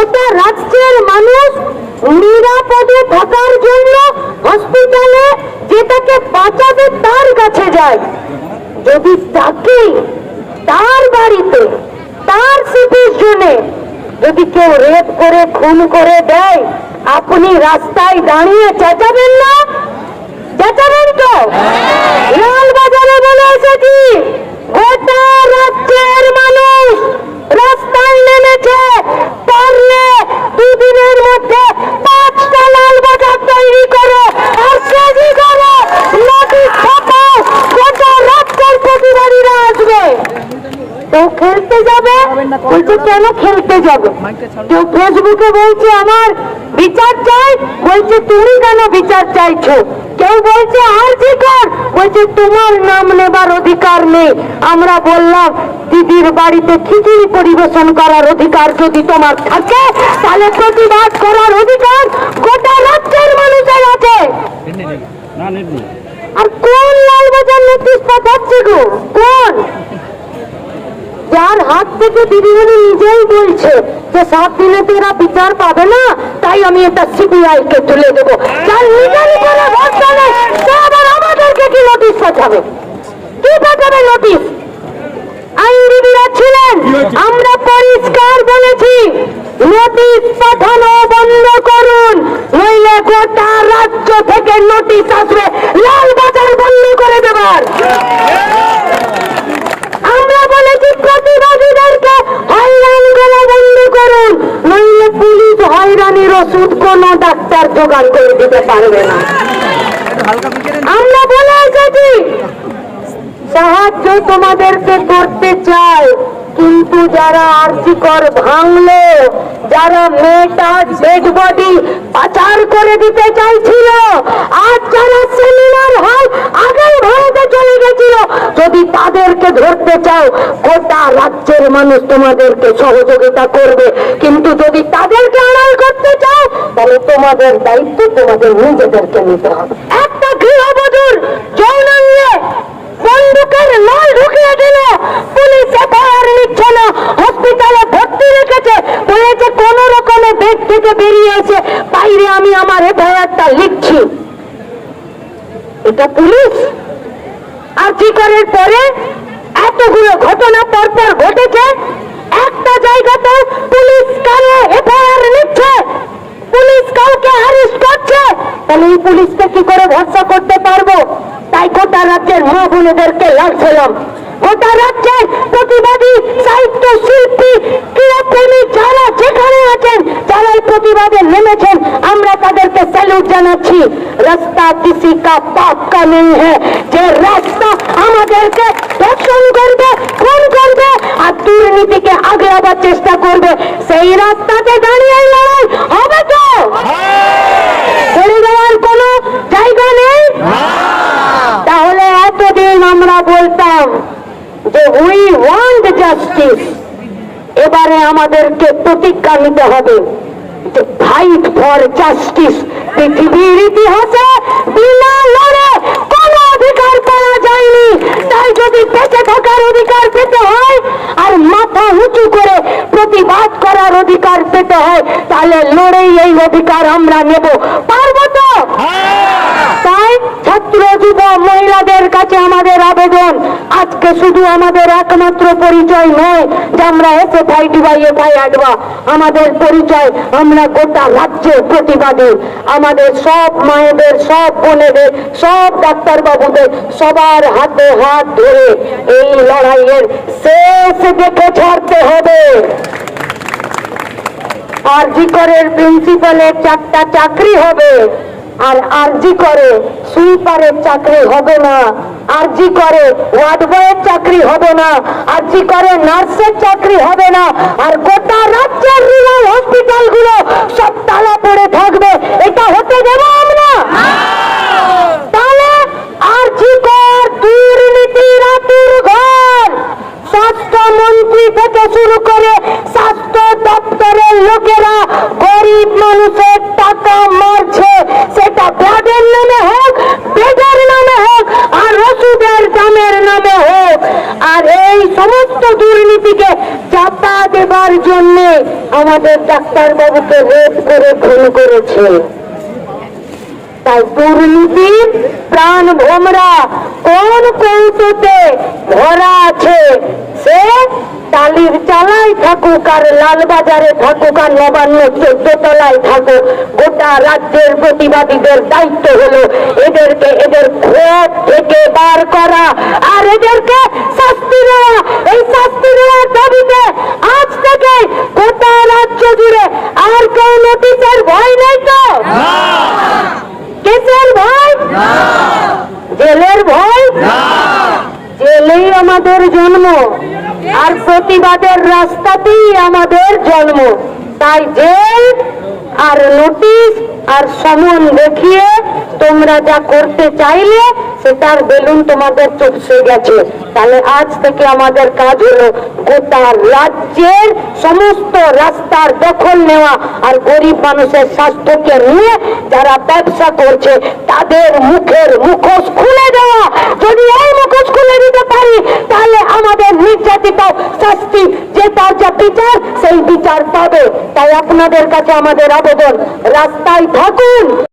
গোটা রাজ্যের মানুষ নিরাপদে থাকার জন্য হসপিটালে যেটাকে বাঁচাবে তার কাছে যায়। যদি তাকে তার বাড়িতে, তার সিটির জন্য, যদি কেউ রেপ করে, খুন করে দেয়, আপনি রাস্তায় দাঁড়িয়ে চেঁচাবেন না? চেঁচাবেন তো? লাল বাজারে বলে এসেছি, গোটা রাজ্যের মানুষ রাস্তায় নেমেছে পারলে দুদিনের মধ্যে পাঁচটা লাল বাজার তৈরি করো আর কেজি করো নদী ছাপাও গোটা রাজ্যের প্রতিবাদীরা আসবে তো খেলতে যাবে? বলছে কেন খেলতে যাবে? কেউ ফেসবুকে বলছে আমার বিচার চাই, বলছে তুমি কেন বিচার চাইছো? কেউ বলছে আর জি কর বলছে তোমার নাম নেবার অধিকার নেই। আমরা বললাম, দিদির বাড়িতে খিচুড়ি পরিবেশন করার অধিকার যদি তোমার থাকে, তাহলে প্রতিবাদ করার অধিকার গোটা রাজ্যের মানুষের আছে। না নেট নেই আর কোন লালবাজার নোটিশ পাঠাচ্ছে গো কোন যার হাত থেকে দিদিমণি নিজেই বলছে যে সাত দিনে তো এরা বিচার পাবে না, তাই আমি এটা সিবিআই কে তুলে দেবো। আমাদেরকে কি নোটিশ পাঠাবে? কি পাঠাবে নোটিশ আইনজীবীরা ছিলেন, আমরা পরিষ্কার বলেছি নোটিশ পাঠানো বন্ধ করুন, নইলে গোটা রাজ্য থেকে নোটিশ আসবে। লাল বাজার বন্ধ করে দেবার আমরা বলেছি প্রতিবাদীদেরকে হয়রান করা বন্ধ করুন নইলে পুলিশ হয়রানির ওষুধ কোন ডাক্তার জোগাড় করে দিতে পারবে না। আমরা বলে এসেছি, সাহায্য তোমাদেরকে করতে চাই, কিন্তু যারা আর্থিকর ভাঙলো, যারা ডেড বডি পাচার করে দিতে চাইছিল, আজ যারা সেমিনার ভারতে চলে গেছিল। যদি তাদেরকে ধরতে চাও রাজ্যের মানুষ তোমাদেরকে সহযোগিতা করবে। কিন্তু যদি তাদেরকে আড়াল করতে চাও, তাহলে তোমাদের দায়িত্ব তোমাদের নিজেদেরকে নিতে হবে। একটা গৃহবধূর যৌনাঙ্গে বন্দুকের নল ঢুকিয়ে দিল। পুলিশ এফআইআর নিচ্ছে না, হসপিটালে ভর্তি রেখেছে। বলেছে কোন রকমে বেড থেকে বেরিয়ে এসে বাইরে আমি আমার এফআইআরটা লিখছি। এটা পুলিশ? আর কি করার পরে এতগুলো ঘটনা পরপর ঘটেছে একটা জায়গাতে পুলিশ কারে এফআইআর নিচ্ছে পুলিশ কাউকে অ্যারেস্ট করছে তাহলে এই পুলিশকে কি করে ভরসা করতে পারব? তাই গোটা রাজ্যের মা লাগছিলাম। গোটা রাজ্যের প্রতিবাদী সাহিত্য শিল্পী ক্রীড়াপ্রেমী যারা যেখানে আছেন যারা প্রতিবাদে নেমেছেন, আমরা তাদেরকে স্যালুট জানাচ্ছি। রাস্তা কিসি কা পাপ কা নেই হ্যাঁ যে রাস্তা আমাদেরকে ধর্ষণ করবে, খুন করবে, আর দুর্নীতিকে আগলাবার চেষ্টা করবে, সেই রাস্তাতে দাঁড়িয়ে লড়াই হবে তো ছেড়ে দেওয়ার কোনো জায়গা নেই তাহলে এতদিন আমরা বলতাম যে উই ওয়ান্ট জাস্টিস এবারে আমাদেরকে প্রতিজ্ঞা নিতে হবে ফাইট ফর জাস্টিস পৃথিবীর ইতিহাসে বিনা লড়ে কোন অধিকার পাওয়া যায়নি। তাই যদি বেঁচে থাকার অধিকার পেতে হয় আর মাথা উঁচু করে প্রতিবাদ করার অধিকার পেতে হয় তাহলে লড়েই এই অধিকার আমরা নেব। পারব তো? তাই ছাত্র যুব মহিলাদের কাছে আমাদের আবেদন শুধু আমাদের একমাত্র পরিচয় নয় যে আমরা এসে ফাইট বাই এফআই আডবা আমাদের পরিচয় আমরা গোটা রাজ্যের প্রতিবাদী। আমাদের সব মায়েদের, সব বোনেদের, সব ডাক্তার বাবুদের সবার হাতে হাত ধরে এই লড়াইয়ের শেষ দেখে ছাড়তে হবে। আর করের প্রিন্সিপালের চারটা চাকরি হবে। আর আরজি করে, সুইপারের চাকরি হবে না। আরজি করে, ওয়ার্ড বয়ের চাকরি হবে না। আরজি করে, নার্সের চাকরি হবে না। আর গোটা রাজ্যের রুরাল হসপিটালগুলো সব তালা পড়ে থাকবে। এটা হতে দেবো আমরা। তাহলে আরজি কর দুর্নীতির আতুর ঘর। স্বাস্থ্যমন্ত্রী থেকে শুরু করে স্বাস্থ্য দপ্তরের লোকেরা গরিব মানুষের টাকা দুর্নীতিকে চাপা দেবার জন্য আমাদের ডাক্তারবাবুকে রেপ করে, খুন করেছে। তাই দুর্নীতির প্রাণ ভোমরা কোন কৌটোতে ভরা আছে? সে টালির চালায় থাকুক আর লালবাজারে থাকুক আর নবান্ন চোদ্দ তলায় থাকুক গোটা রাজ্যের প্রতিবাদীদের দায়িত্ব হলো এদেরকে এদের ক্ষোভ থেকে বার করা আর এদেরকে শাস্তি দেওয়া। এই শাস্তি দেওয়ার দাবিতে আজ থেকে গোটা রাজ্য জুড়ে আর কেউ নোটিশের ভয় নেই তো? কেসের ভয়? জেলের ভয়? জেলেই আমাদের জন্ম। আর প্রতিবাদের রাস্তাতেই আমাদের জন্ম। তাই জেল আর নোটিশ আর সমন দেখিয়ে তোমরা যা করতে চাইলে সেটার বেলুন তোমাদের চুপসে গেছে। তাহলে আজ থেকে আমাদের কাজ হলো গোটা রাজ্যের সমস্ত রাস্তার দখল নেওয়া আর গরিব মানুষের স্বাস্থ্যকে নিয়ে যারা ব্যবসা করছে, তাদের মুখের মুখোশ খুলে দেওয়া যদি এই মুখোশ খুলে দিতে পারি তাহলে আমাদের নির্যাতিত শাস্তি যে তার যা বিচার সেই বিচার পাবে। তাই আপনাদের কাছে আমাদের আবেদন রাস্তায় থাকুন